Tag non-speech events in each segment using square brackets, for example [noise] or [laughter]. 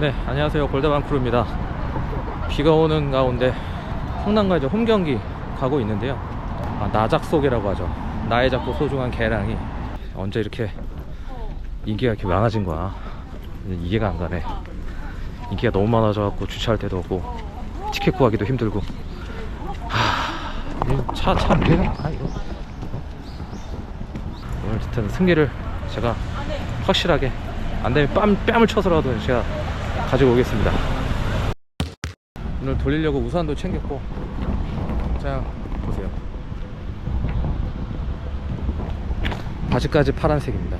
네, 안녕하세요. 골다방 크루입니다. 비가 오는 가운데 성남과 이제 홈 경기 가고 있는데요. 아, 나작 속이라고 하죠. 나의 작고 소중한 개랑이 언제 이렇게 인기가 이렇게 많아진 거야. 이해가 안 가네. 인기가 너무 많아져갖고 주차할 데도 없고 티켓 구하기도 힘들고. 하, 차차 문제가 많아 이거. 오늘 어쨌든 승리를 제가 확실하게 안 되면 뺨, 뺨을 쳐서라도 제가 가지고 오겠습니다. 오늘 돌리려고 우산도 챙겼고, 자, 보세요. 바지까지 파란색입니다.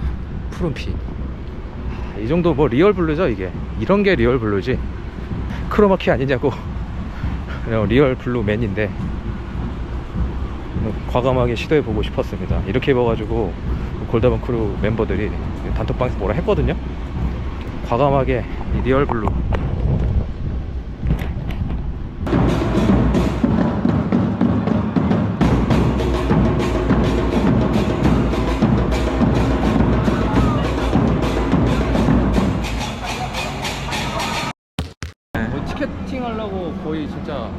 푸른 피. 이 정도 뭐 리얼 블루죠, 이게. 이런 게 리얼 블루지. 크로마키 아니냐고. 그냥 [laughs] 리얼 블루 맨인데, 과감하게 시도해 보고 싶었습니다. 이렇게 입어가지고 골다방 크루 멤버들이 단톡방에서 뭐라 했거든요. 과감하게 이 리얼 블루 뭐 티켓팅 하려고 거의 진짜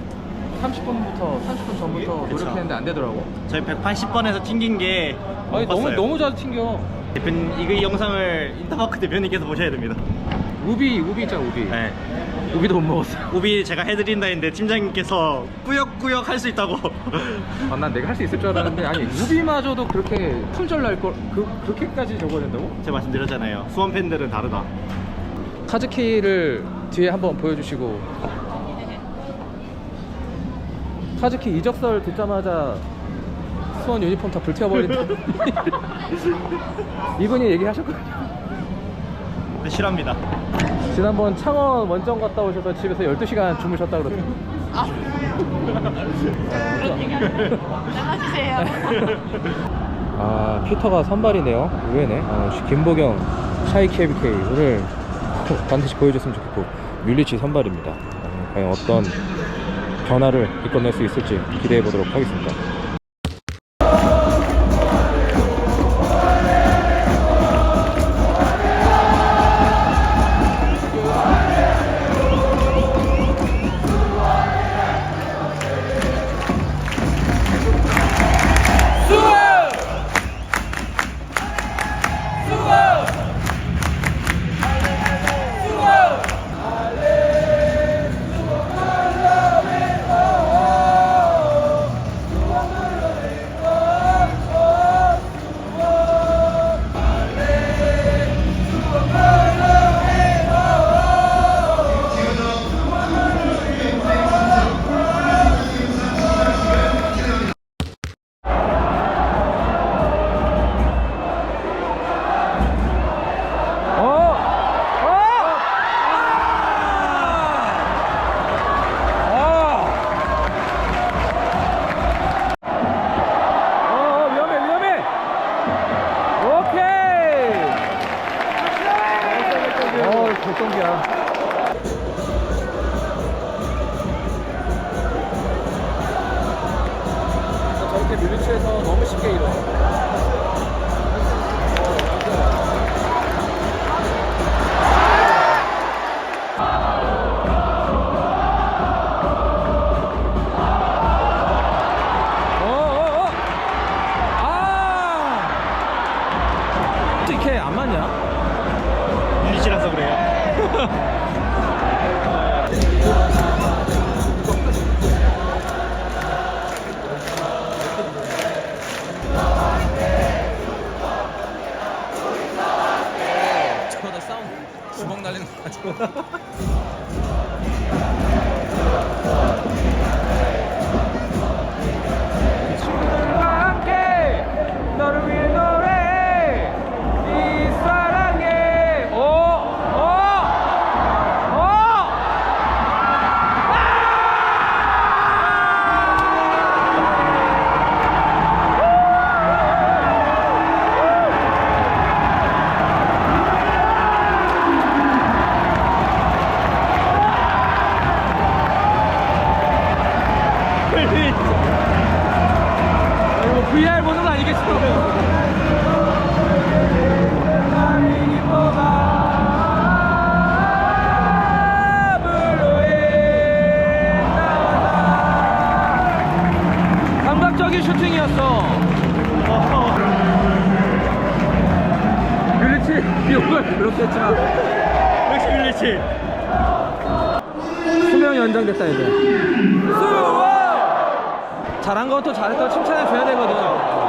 30분부터 30분 전부터. 노력했는데 안 되더라고. 저희 180번에서 튕긴 게 아니 너무 봤어요. 너무 자주 튕겨. 대표님 이거 이 영상을 인터마크 대표님께서 보셔야 됩니다. 우비 우비 있잖아 우비. 네. 우비도 못 먹었어. 우비 제가 해드린다 했는데 팀장님께서 꾸역꾸역 할 수 있다고. 아, 난 내가 할 수 있을 줄 알았는데 아니 우비마저도 그렇게 품절 날걸 그 그렇게까지 적어야 된다고? 제가 말씀드렸잖아요. 수원 팬들은 다르다. 카즈키를 뒤에 한번 보여주시고 카즈키 이적설 듣자마자 수원 유니폼 다 불태워버린다 [laughs] 이분이 얘기하셨거든요 네, 싫어합니다. 지난번 창원 원정 갔다 오셔서 집에서 12시간 주무셨다 그러더라고요. 나가주세요. 아 피터가 선발이네요. 의외네. 아, 김보경 샤이 KBK 오늘 반드시 보여줬으면 좋겠고 뮬리치 선발입니다. 아, 과연 어떤 변화를 이끌어낼 수 있을지 기대해 보도록 하겠습니다 이렇게 안 맞냐? 유리씨라서 그래요. 주먹 날리는 거. 함 [laughs] 윌리치 수명 연장됐다 이제. 수원! 잘한 것도 잘했다고 칭찬해 줘야 되거든.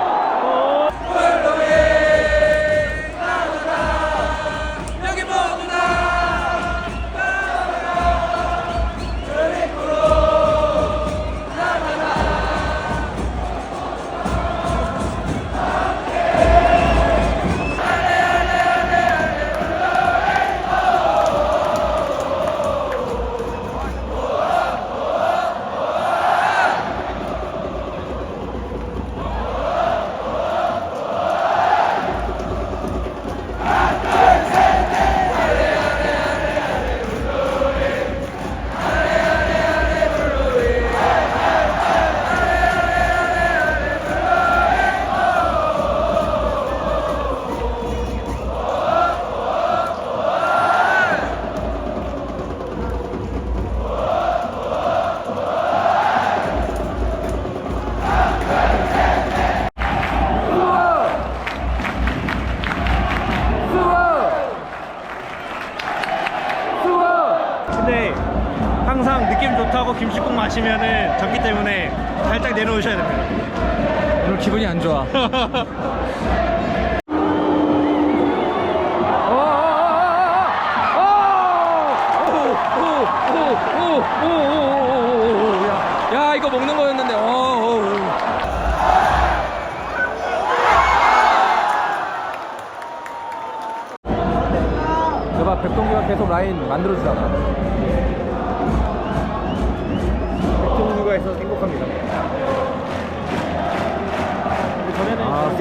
오늘 기분이 안 좋아. 야 이거 먹는 거였는데. 어, 어, 어. 여봐 백동규가 계속 라인 만들어주잖아.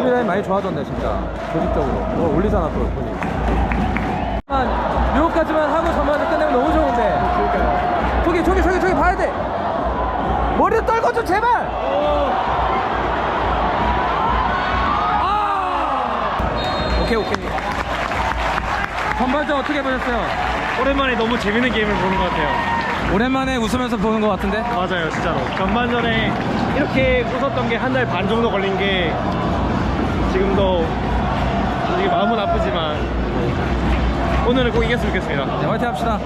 수비라인 많이 좋아졌네, 진짜. 조직적으로. 뭐 올리잖아, 또, 보니. 요까지만 하고 저만을 끝내면 너무 좋은데. 저기, 저기, 저기, 저기 봐야 돼! 머리를 떨궈줘, 제발! 아! 오케이, 오케이. 전반전 어떻게 보셨어요? 오랜만에 너무 재밌는 게임을 보는 것 같아요 오랜만에 웃으면서 보는 것 같은데? 맞아요 진짜로 전반전에 이렇게 웃었던 게 한 달 반 정도 걸린 게 지금도 솔직히 마음은 아프지만 오늘은 꼭 이겼으면 좋겠습니다 네, 화이팅 합시다.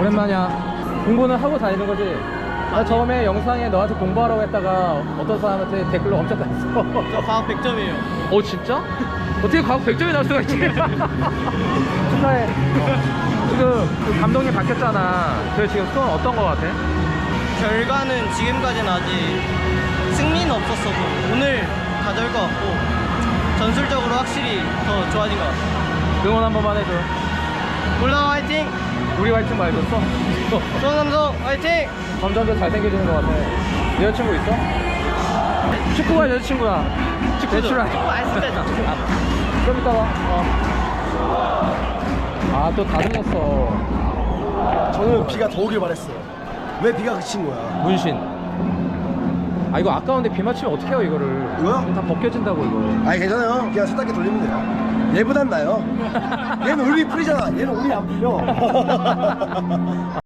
오랜만이야. 공부는 하고 다니는 거지? 나 처음에 영상에 너한테 공부하라고 했다가 어떤 사람한테 댓글로 엄청 갔어. 저 과학 100점이에요 어, 진짜? 어떻게 과학 100점이 나올 수가 있지? [laughs] 축하해. 어. 지금 그 감독님 바뀌었잖아. 그래 지금 수원 어떤 거 같아? 결과는 지금까지는 아직 없었어도 오늘 가져올 것 같고 전술적으로 확실히 더 좋아진 것 같아요. 응원 한 번만 해줘. 올라와 화이팅! 우리 화이팅 말고 써. 수원 삼성 화이팅! 점점 더 잘생겨지는 것 같아. 여자친구 있어? 축구가 여자친구야. 축구 내추럴. 아 진짜 좀 이따 와. 아, 또다 늦었어. 저는 비가 더 오길 바랬어요. 왜 비가 그친 거야? 문신. 아, 이거 아까운데 비 맞추면 어떡해요, 이거를. 이거요? 다 벗겨진다고, 이거. 아니 괜찮아요. 그냥 세탁기 돌리면 돼요. 얘보단 나요. 얘는 울리 풀리잖아. 얘는 울리 안 풀려. [laughs]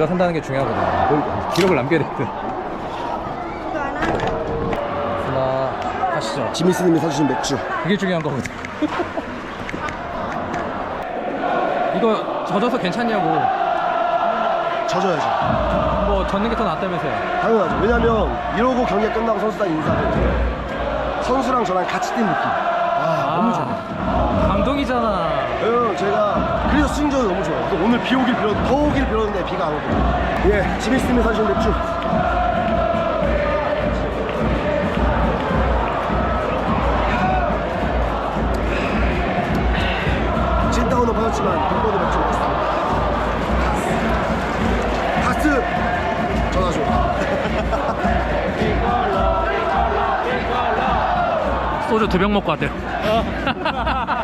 내가 산다는 게 중요하거든. 뭘 기록을 남겨야 되거든. 하나, 하시죠. 지미스님이 사주신 맥주. 그게 중요한 거거든. 이거 젖어서 괜찮냐고. 져줘야죠. 뭐 젖는 게 더 낫다면서요. 당연하죠. 왜냐면 이러고 경기 끝나고 선수단 인사를 선수랑 저랑 같이 뛴 느낌. 아, 너무 좋아. 감동이잖아. 제가 그래서 수중전이 너무 좋아요. 오늘 비 오길 빌었, 더 오길 빌었는데 비가 안 오고. 예, 집에 있으면 사실 맥주. 진다운은 받았지만 돈번도 맥주 먹었습니다. 가스 전화 줘. 소주 두 병 먹고 왔대요. 어?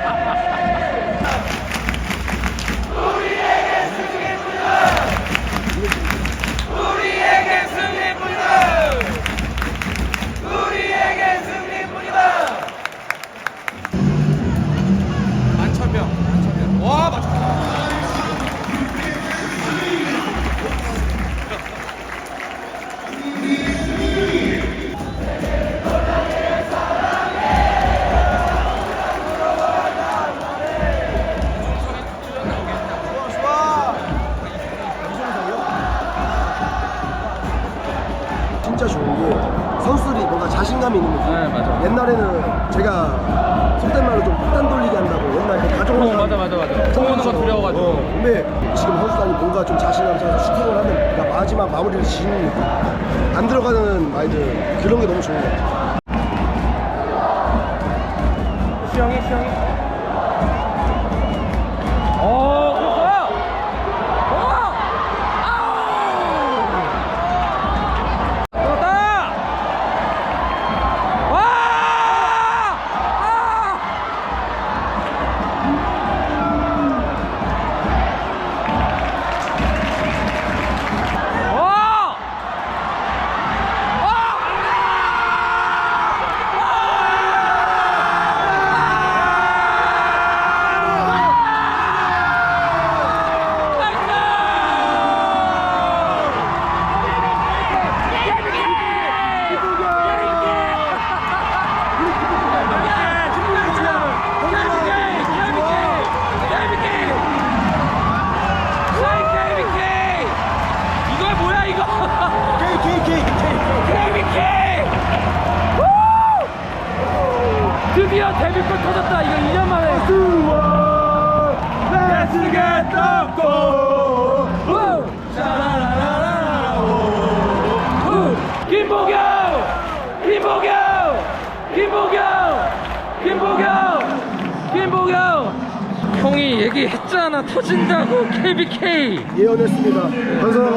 수영이,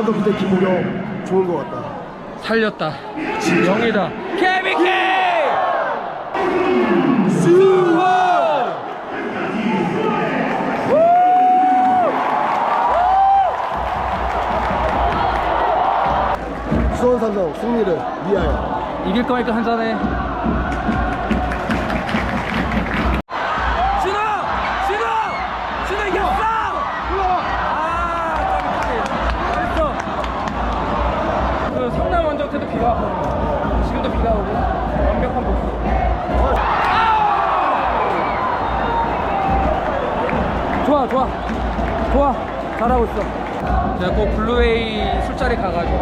감독 그때 김보경 좋은 것 같다. 살렸다 영이다 KBK 수원 삼성 승리를 위하여. 이길 거니까 한잔해 좋아 좋아 좋아 잘하고 있어 제가 꼭 블루웨이 술자리 가가지고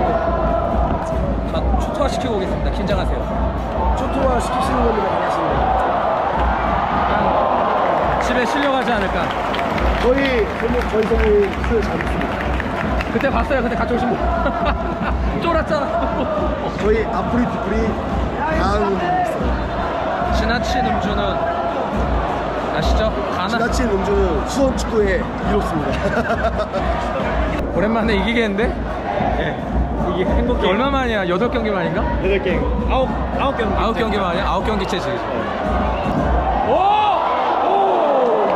다 초토화 시키고 오겠습니다 긴장하세요 초토화 시키시는 분들이 많으신데 집에 실려가지 않을까. 저희 손목 저희 손목이 술잘 먹습니다. 그때 봤어요. 그때 같이 오신 분. [laughs] 쫄았잖아. 저희 앞구리 뒷구리 다한 분들이 있어요. 지나친 음주는 아시죠? 지나친 음주는 수원 축구에 이롭습니다. [laughs] 오랜만에 이기겠는데? 이게 행복. 얼마 만이야? 여덟 경기 만인가? 여덟 게임. 아홉 아홉 경기. 아홉 경기 만이야? 아홉 경기 채지. 오! 오!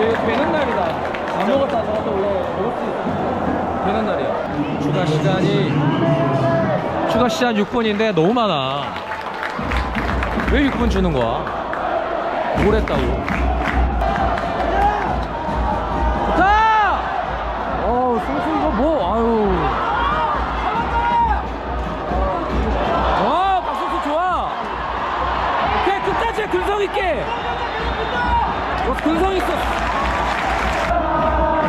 얘 되는 날이다. 안 먹었다 저것도 원래 먹을 수 있어. 되는 날이야. 추가 시간이 추가 시간 6분인데 너무 많아. 왜 6분 주는 거야? 뭘 했다고? 좋다! 어, 승수 이거 뭐, 아유. 와, 박승수 좋아. 그냥 끝까지 해, 근성 있게. 어, 근성 있어.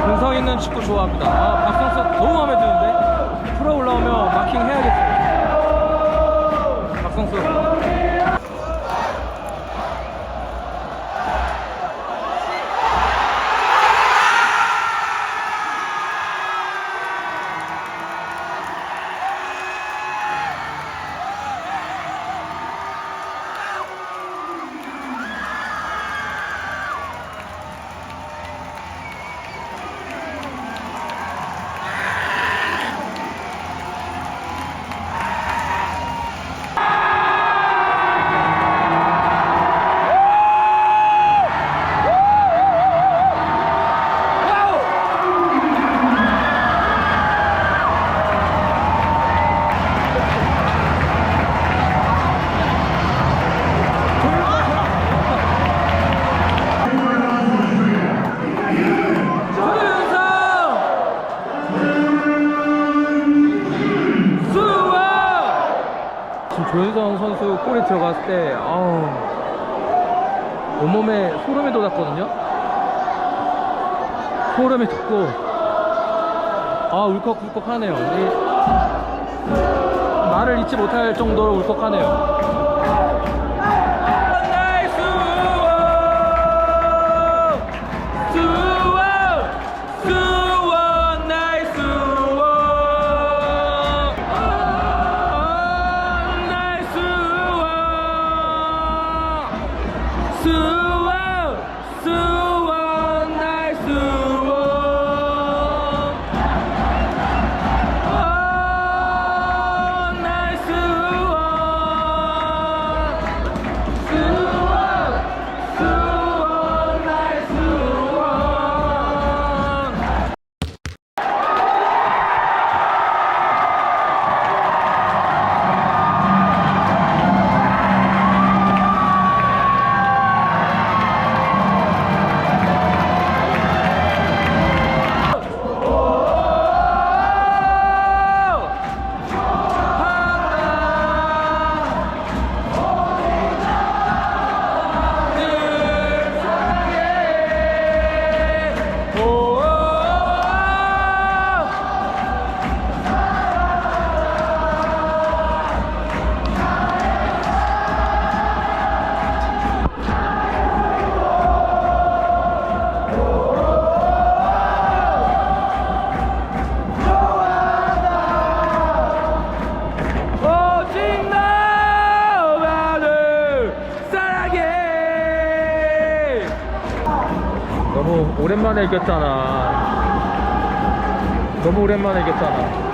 근성 있는 축구 좋아합니다. 아, 박승수 너무 마음에 드는 돋고 아 울컥울컥하네요. 이 말을 잊지 못할 정도로 울컥하네요. 오랜만에 이겼잖아. 너무 오랜만에 이겼잖아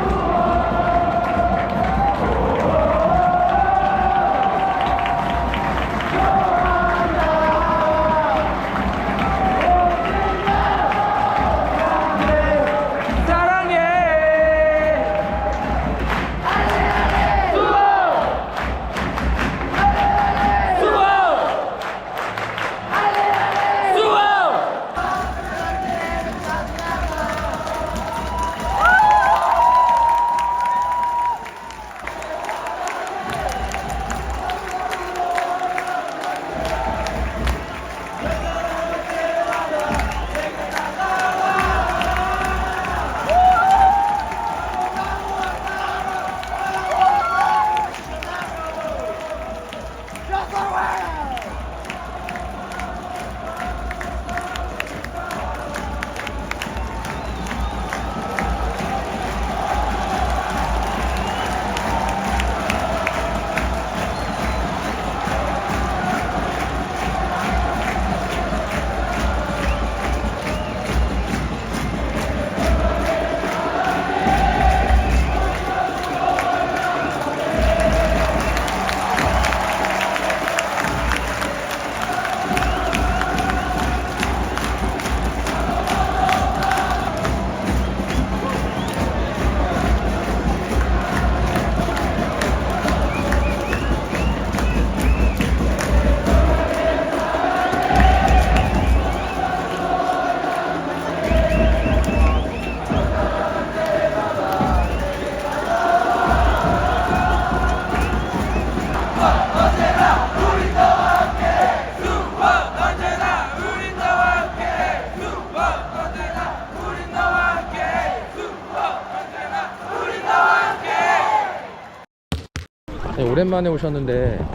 오랜만에 오셨는데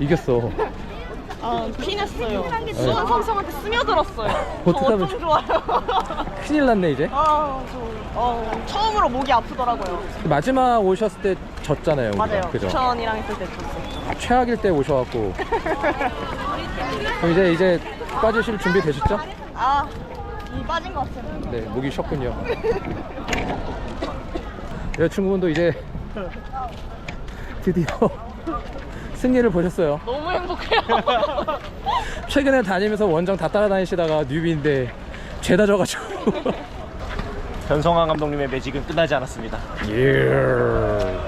이겼어 아, 피냈어요. 수원 삼성한테 스며들었어요. 어떻게 하면 좋아요. 큰일 났네 이제 아, 저 어, 처음으로 목이 아프더라고요. 마지막 오셨을 때 졌잖아요 우리가. 맞아요. 그죠? 부천이랑 했을 때 줬었죠. 최악일 때 오셔갖고 그럼 이제 이제 빠지실 준비 되셨죠? 아, 이 빠진 것 같아요. 네 목이 쉬었군요 여자친구분도 이제 [laughs] 드디어 승리를 보셨어요 너무 행복해요. [laughs] 최근에 다니면서 원정 다 따라다니시다가 뉴비인데 죄다 져가지고 [laughs] 변성환 감독님의 매직은 끝나지 않았습니다. 예.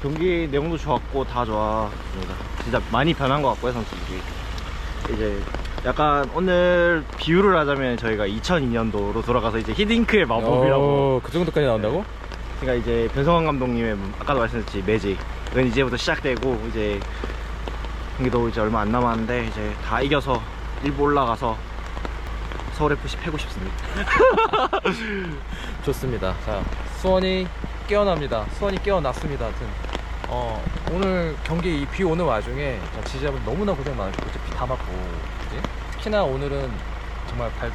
경기 내용도 좋았고 다 좋았습니다. 진짜 많이 변한 것 같고요 선수들이. 이제 약간 오늘 비유를 하자면 저희가 2002년도로 돌아가서 이제 히딩크의 마법이라고 어, 그 정도까지 나온다고? 제가 이제 변성환 감독님의 아까도 말씀드렸지 매직 이건 이제부터 시작되고 이제 경기도 이제 얼마 안 남았는데 이제 다 이겨서 일부 올라가서 서울 FC 패고 싶습니다. [laughs] 좋습니다. 자, 수원이 깨어납니다. 수원이 깨어났습니다. 하여튼 어, 오늘 경기 이 비 오는 와중에 지지자분 너무나 고생 많으셨고 비 다 맞고 그지? 특히나 오늘은 정말 발,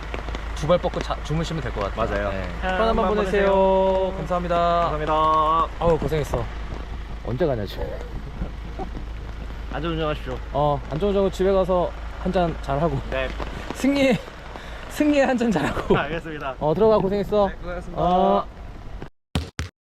두 발 뻗고 자, 주무시면 될 것 같아요. 맞아요. 네. 편한 편한 밤밤 보내세요. 보내세요. 감사합니다. 감사합니다. 아우 고생했어. 언제 가냐 지금? 안전 운전하십시오. 어 안전운전하고 집에 가서 한 잔 잘하고 네, 승리 승리에 한잔 잘하고 [laughs] 알겠습니다. 어 들어가 고생했어. 네, 고생하셨습니다. 어.